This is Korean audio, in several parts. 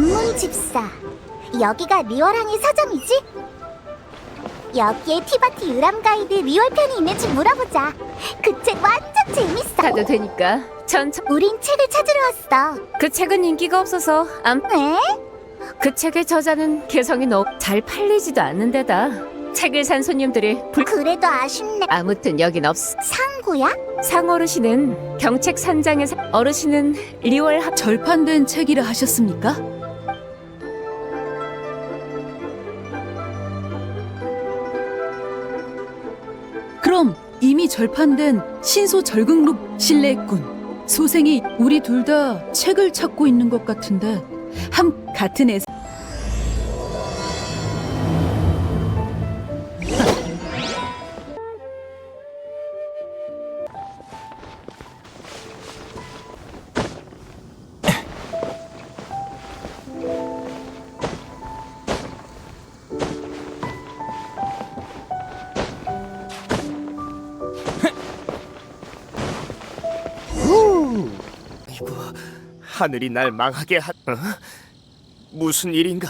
관문 집사. 여기가 리월항의 서점이지? 여기에 티바티 유람 가이드 리월편이 있는지 물어보자. 그 책 완전 재밌어. 가도 되니까 천천. 우린 책을 찾으러 왔어. 그 책은 인기가 없어서 안. 왜? 그 책의 저자는 개성이 너무 잘 팔리지도 않는 데다 책을 산 손님들이 불. 그래도 아쉽네. 아무튼 여긴 없어. 상구야? 상 어르신은 경책 산장에서 어르신은 리월 합. 절판된 책이라 하셨습니까? 절판된 신소 절극록 실례했군. 소생이 우리 둘 다 책을 찾고 있는 것 같은데 함 같은 애. 이 하늘이 날 망하게 하... 어? 무슨 일인가?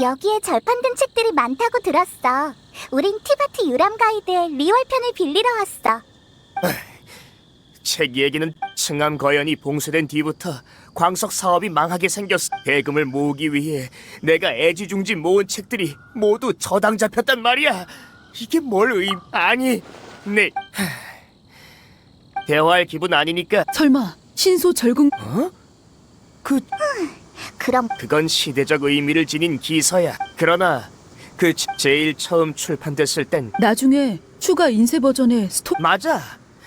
여기에 절판된 책들이 많다고 들었어. 우린 티바티 유람 가이드의 리월편을 빌리러 왔어. 책 얘기는 층암 거연이 봉쇄된 뒤부터 광석 사업이 망하게 생겼어. 대금을 모으기 위해 내가 애지중지 모은 책들이 모두 저당 잡혔단 말이야. 이게 뭘 의... 아니, 네... 하, 대화할 기분 아니니까... 설마 신소 절극 어? 그... 그럼 그건 시대적 의미를 지닌 기서야. 그러나 그 제- 제일 처음 출판됐을 땐 나중에 추가 인쇄 버전의 스토 맞아.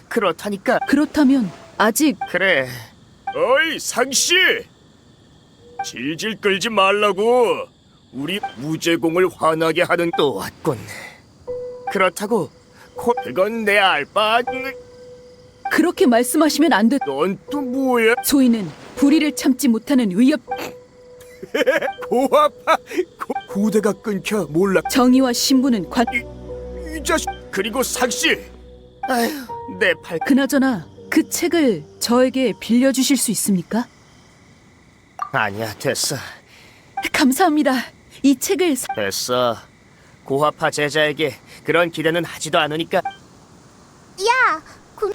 그렇다니까. 그렇다면 아직 그래. 어이 상씨, 질질 끌지 말라고. 우리 무제공을 화나게 하는 또 왔군. 그렇다고 코 그건 내 알바. 그렇게 말씀하시면 안 돼. 넌 또 뭐야? 소인은 불의를 참지 못하는 위협 고아파. 고, 고대가 끊겨 몰라. 정의와 신분은 관 이 자식. 그리고 상씨. 아휴 내 팔. 그나저나 그 책을 저에게 빌려주실 수 있습니까? 아니야 됐어. 감사합니다. 이 책을 사... 됐어. 고화파 제자에게 그런 기대는 하지도 않으니까 야, 그...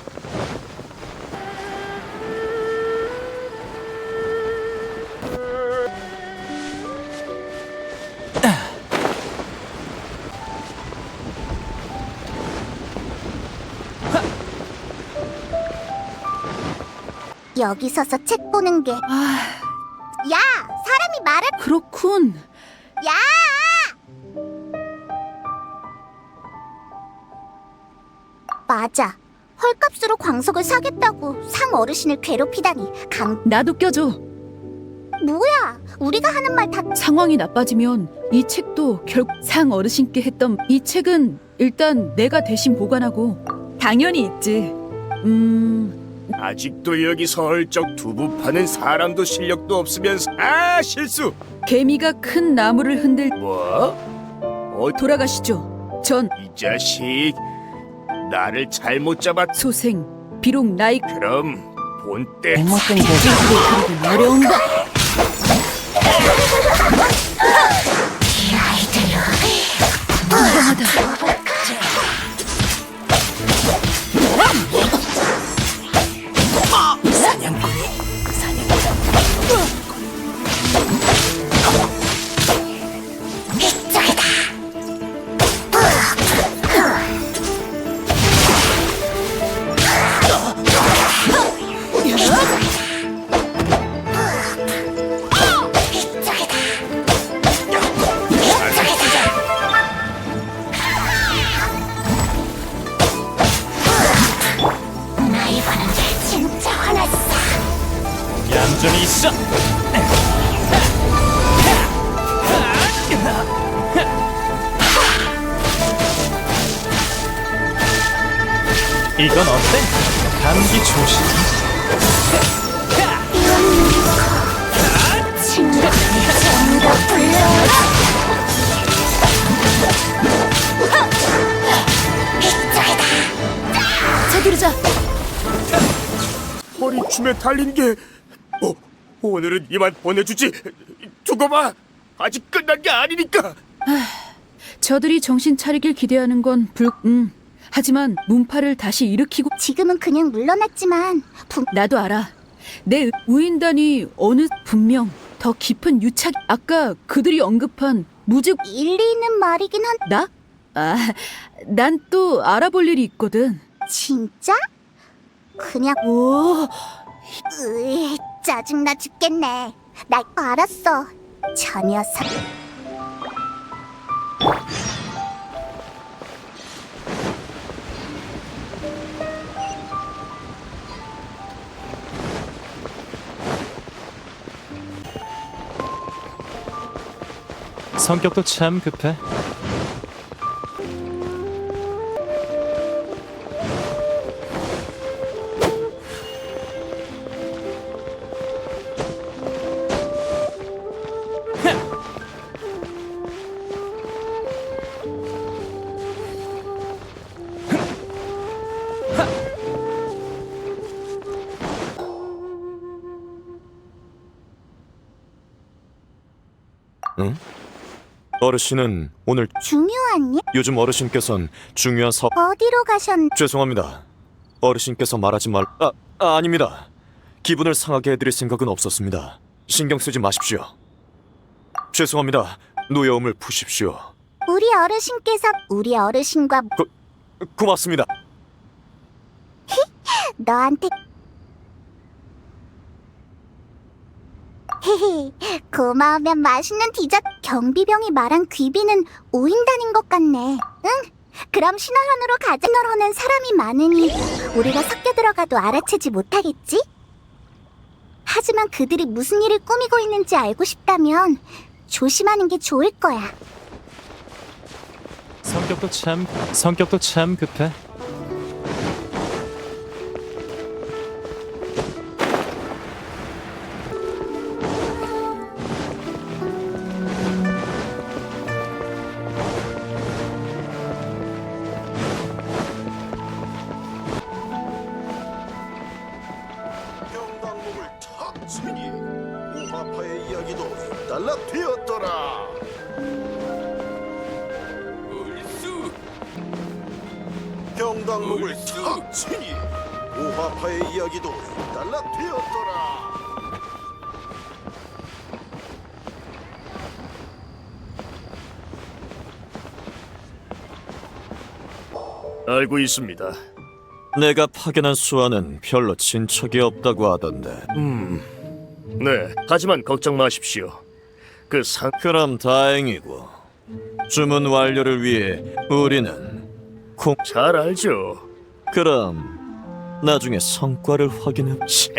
여기 서서 책 보는 게. 아, 야, 사람이 말을. 그렇군. 야! 맞아. 헐값으로 광석을 사겠다고 상 어르신을 괴롭히다니 강 나도 껴줘. 뭐야? 우리가 하는 말 다 상황이 나빠지면 이 책도 결국 상 어르신께 했던 이 책은 일단 내가 대신 보관하고 당연히 있지. 음, 아직도 여기서 헐쩍 두부 파는 사람도 실력도 없으면서 아 실수 개미가 큰 나무를 흔들 뭐? 어, 돌아가시죠. 전 이 자식 나를 잘못 잡았 소생 비록 나이 그럼 본때 못된 그리고 어려운가? 진짜 감기 조심. 친구 전부 불러라. 서두르자. 허리춤에 달린 게 어? 오늘은 이만 보내주지. 두고 봐. 아직 끝난 게 아니니까. 저들이 정신 차리길 기대하는 건 불, 음. 하지만 문파를 다시 일으키고 지금은 그냥 물러났지만 분 나도 알아. 내 우인단이 어느 분명 더 깊은 유착. 아까 그들이 언급한 무죄 일리 있는 말이긴 한 나? 아, 난 또 알아볼 일이 있거든. 진짜? 그냥 오, 으이, 짜증나 죽겠네. 나 알았어. 저 녀석. 성격도 참 급해. 어르신은 오늘 중요한 일? 요즘 어르신께선 중요한 사 어디로 가셨? 죄송합니다. 어르신께서 말하지 말 아, 아 아닙니다. 기분을 상하게 해드릴 생각은 없었습니다. 신경 쓰지 마십시오. 죄송합니다. 노여움을 푸십시오. 우리 어르신께서 우리 어르신과 고맙습니다. 너한테 헤헤 고마우면 맛있는 디저트 경비병이 말한 귀비는 오인단인 것 같네 응 그럼 신화현으로 가자 신화현은 사람이 많으니 우리가 섞여 들어가도 알아채지 못하겠지? 하지만 그들이 무슨 일을 꾸미고 있는지 알고 싶다면 조심하는 게 좋을 거야 성격도 참 성격도 참 급해. 달라되었더라. 경당목을 탁 치니 우화파의 이야기도 달라되었더라. 알고 있습니다. 내가 파견한 수아는 별로 친척이 없다고 하던데. 네. 하지만 걱정 마십시오. 그 상... 그럼 다행이고. 주문 완료를 위해 우리는 콩. 잘 알죠. 그럼 나중에 성과를 확인해. 치,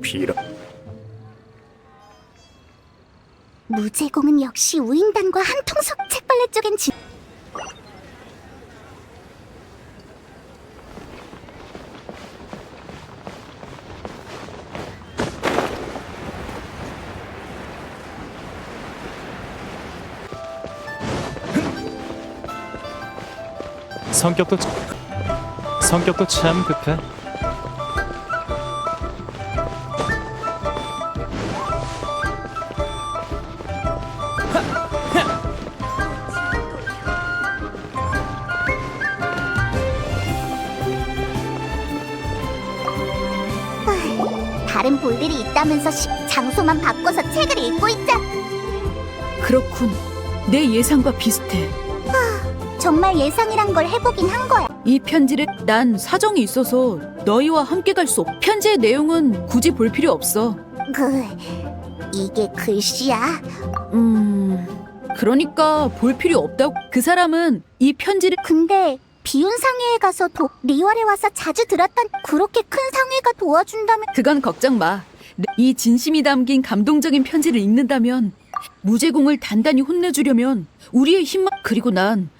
비라. 무제공은 역시 우인단과 한통속 책벌레 쪽엔 지... 성격도 참- 성격도 참 급해. 다른 볼일이 있다면서 시- 장소만 바꿔서 책을 읽고 있자. 그렇군. 내 예상과 비슷해. 정말 예상이란 걸 해보긴 한 거야. 이 편지를 난 사정이 있어서 너희와 함께 갈 수 없. 편지의 내용은 굳이 볼 필요 없어. 그 이게 글씨야. 음, 그러니까 볼 필요 없다고. 그 사람은 이 편지를 근데 비운 상회에 가서 도, 리월에 와서 자주 들었던 그렇게 큰 상회가 도와준다면 그건 걱정 마. 내- 이 진심이 담긴 감동적인 편지를 읽는다면 무제공을 단단히 혼내주려면 우리의 힘만 그리고 난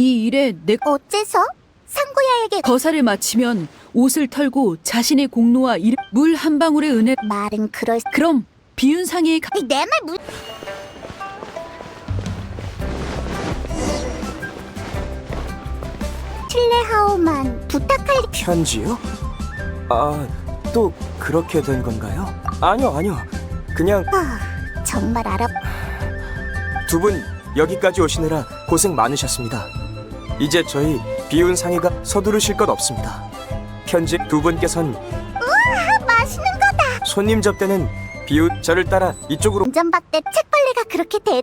이 일에 내 어째서 상구야에게 거사를 마치면 옷을 털고 자신의 공로와 일, 물한 방울의 은혜 말은 그럴 그럼 비윤상의 가, 내말 무. 실내하오만 부탁할 편지요? 아, 또 그렇게 된 건가요? 아니요, 아니요. 그냥 정말 알아. 두 분 여기까지 오시느라 고생 많으셨습니다. 이제 저희 비운 상의가 서두르실 것 없습니다. 편지 두 분께선 맛있는 거다. 손님 접대는 비운 저를 따라 이쪽으로 운전박대 책벌레가 그렇게 대.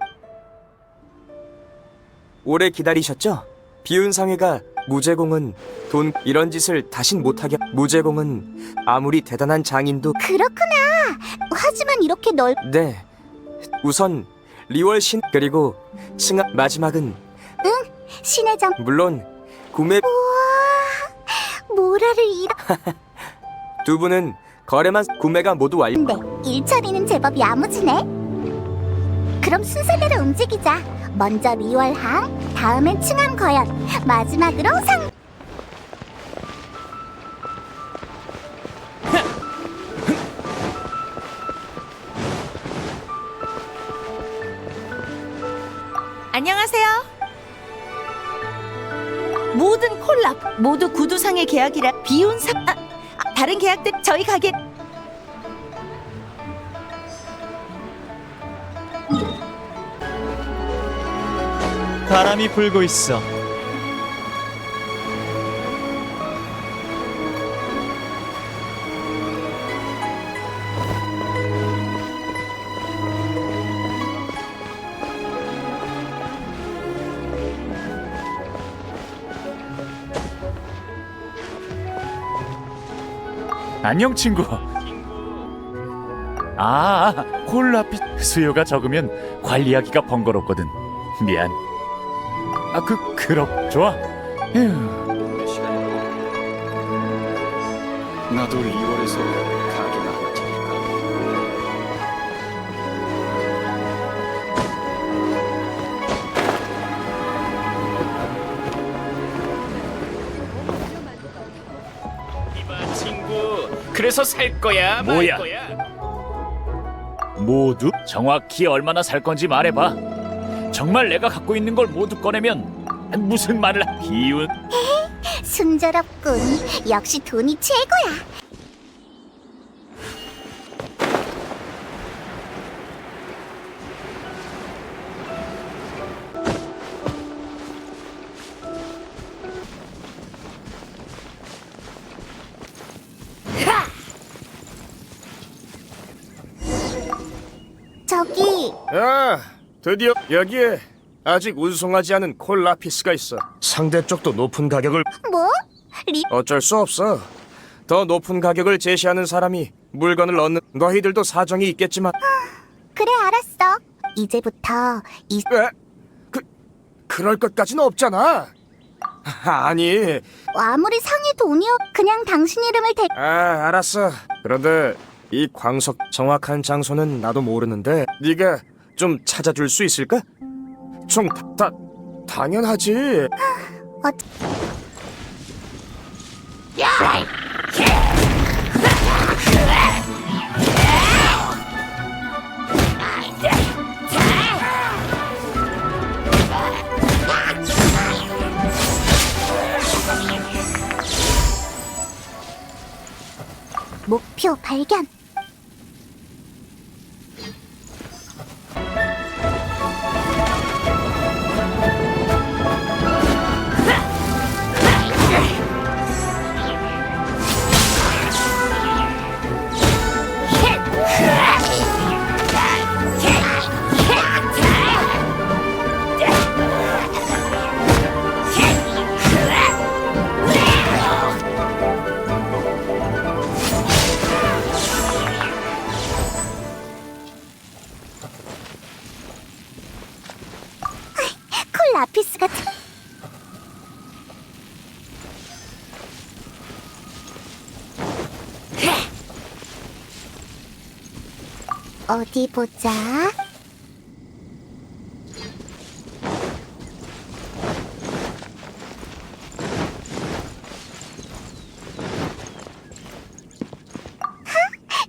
오래 기다리셨죠? 비운 상회가 무제공은 돈 이런 짓을 다신 못하게 무제공은 아무리 대단한 장인도 그렇구나. 하지만 이렇게 넓. 네 우선 리월 신 그리고 층하 마지막은 신의 점. 물론 구매 모라를 잃어. 두 분은 거래만 구매가 모두 완료 근데 일 처리는 제법 야무지네. 그럼 순서대로 움직이자. 먼저 리월항, 다음엔 층암거연, 마지막으로 상. 안녕하세요. 모든 콜랍 모두 구두상의 계약이라 비운상 아, 아, 다른 계약들 저희 가게 바람이 불고 있어. 안녕 친구. 아, 콜라피 수요가 적으면 관리하기가 번거롭거든. 미안. 아, 그 그럼 좋아. 휴. 나도 리월에서 그래서 살 거야 말 뭐야? 거야? 모두 정확히 얼마나 살 건지 말해봐 정말 내가 갖고 있는 걸 모두 꺼내면 무슨 말을 하- 비운 순조롭군. 역시 돈이 최고야. 아, 드디어 여기에 아직 운송하지 않은 콜라피스가 있어. 상대 쪽도 높은 가격을 뭐? 리 어쩔 수 없어. 더 높은 가격을 제시하는 사람이 물건을 얻는 너희들도 사정이 있겠지만 그래 알았어. 이제부터 이 에? 그 그럴 것까지는 없잖아. 아니, 아무리 상의 돈이요 그냥 당신 이름을 대. 아 알았어. 그런데 이 광석 정확한 장소는 나도 모르는데 네가 좀 찾아줄 수 있을까? 좀 다, 당연하지. 어, 목표 발견. 보자. 하,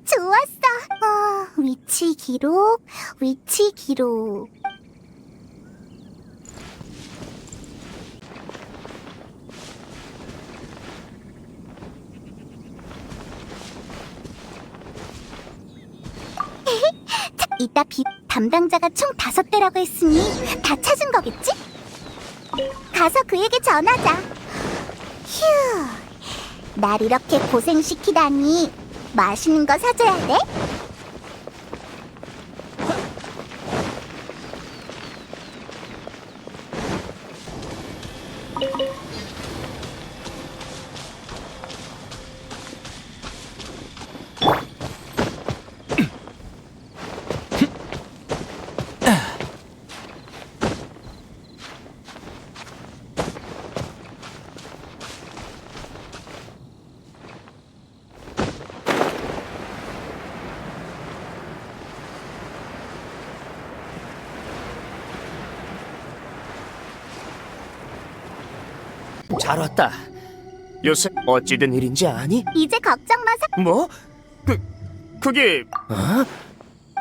좋았어. 어, 위치 기록, 위치 기록. 이따 비 담당자가 총 다섯 대라고 했으니 다 찾은 거겠지? 가서 그에게 전하자. 휴, 날 이렇게 고생시키다니 맛있는 거 사줘야 돼? 잘 왔다. 요새 어찌된 일인지 아니? 이제 걱정 마. 사... 뭐? 그 그게 어?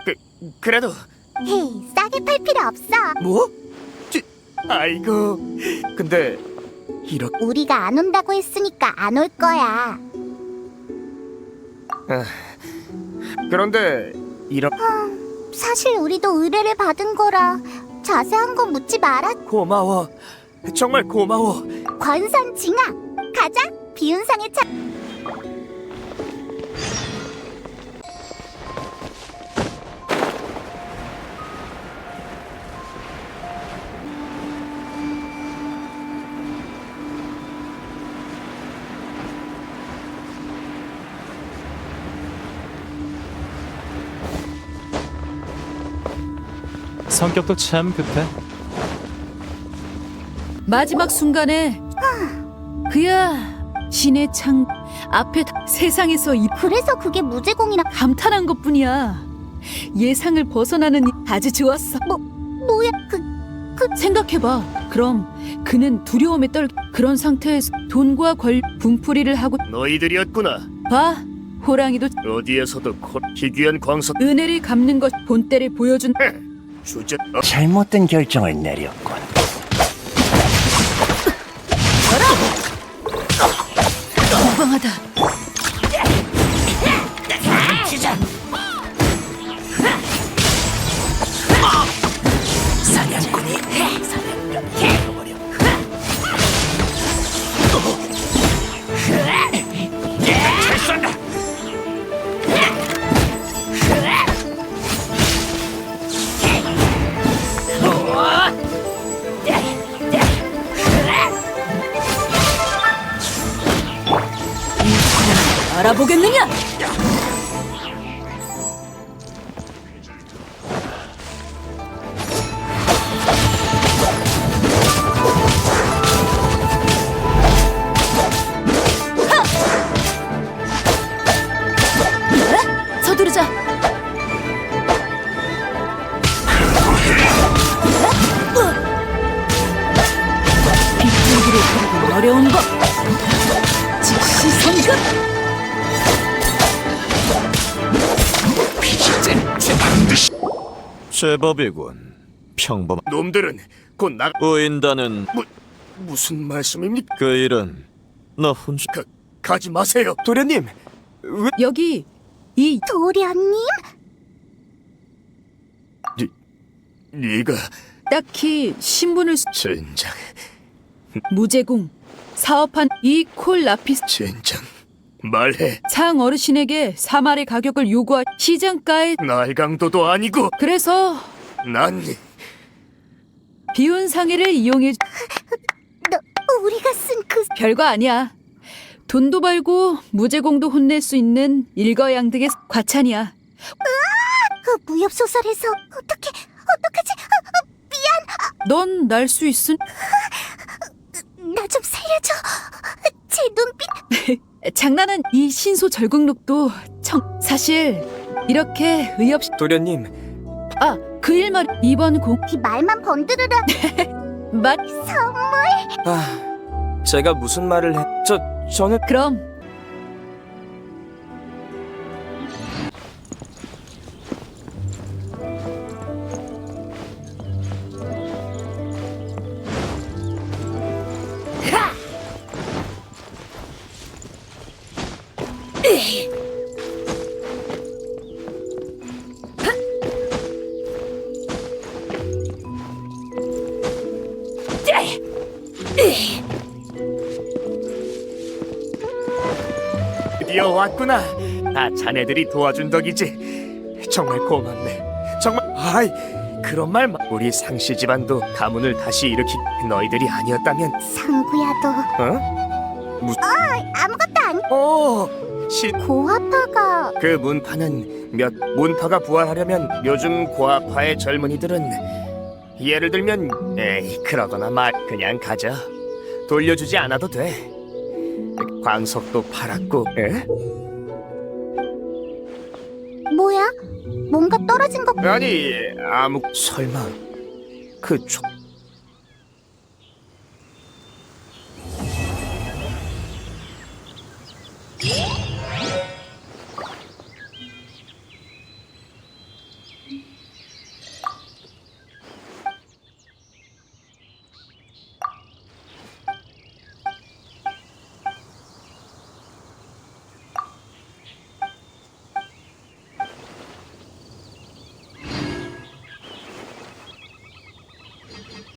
그 그래도 헤이, 싸게 팔 필요 없어. 뭐? 지, 아이고. 근데 이렇게 우리가 안 온다고 했으니까 안 올 거야. 그런데 이런 사실 우리도 의뢰를 받은 거라 자세한 건 묻지 마라. 고마워. 정말 고마워. 권선 징아, 가자. 비운상에 차. 성격도 참 급해. 마지막 순간에 그야 신의 창 앞에 다- 세상에서 이 그래서 그게 무제공이라 감탄한 것뿐이야. 예상을 벗어나는 이- 아주 좋았어. 뭐야? 그 생각해봐. 그럼 그는 두려움에 떨 그런 상태에서 돈과 권 분풀이를 하고 너희들이었구나. 봐. 호랑이도 어디에서도 코 희귀한 광석 은혜를 갚는 것 본때를 보여준 주제 어, 잘못된 결정을 내렸군. 제법이군. 평범. 놈들은 곧 나. 우인다는 무슨 말씀입니까? 그 일은 너 혼자. 가, 가지 마세요, 도련님. 왜 여기 이 도련님? 네가 딱히 신분을 수- 젠장, 무제공 사업한 이 콜라피스 젠장. 말해. 상 어르신에게 사말의 가격을 요구할 시장가에 날강도도 아니고 그래서 난 비운 상해를 이용해 너 우리가 쓴 그 별거 아니야. 돈도 벌고 무제공도 혼낼 수 있는 일거양득의 과찬이야. 그 무협 소설에서 어떻게 어떡하지? 넌날 수 있은 나좀 살려줘. 제 눈빛 장난은 이 신소 절극록도 청 사실 이렇게 의없이 도련님. 아 그 일말 이번 공 이 말만 번드르르 맛 선물. 아, 제가 무슨 말을 해? 저 저는 그럼 왔구나. 다 자네들이 도와준 덕이지. 정말 고맙네. 정말 아이 그런 말 마. 우리 상씨 집안도 가문을 다시 일으킨 너희들이 아니었다면 상구야도 어? 무슨 아무것도 아니. 오 신. 고아파가 그 문파는 몇 문파가 부활하려면 요즘 고아파의 젊은이들은 예를 들면 에이 그러거나 말 그냥 가져 돌려주지 않아도 돼 광석도 팔았고 에? 뭐야? 뭔가 떨어진 것 아니 아무 설마 그 촉,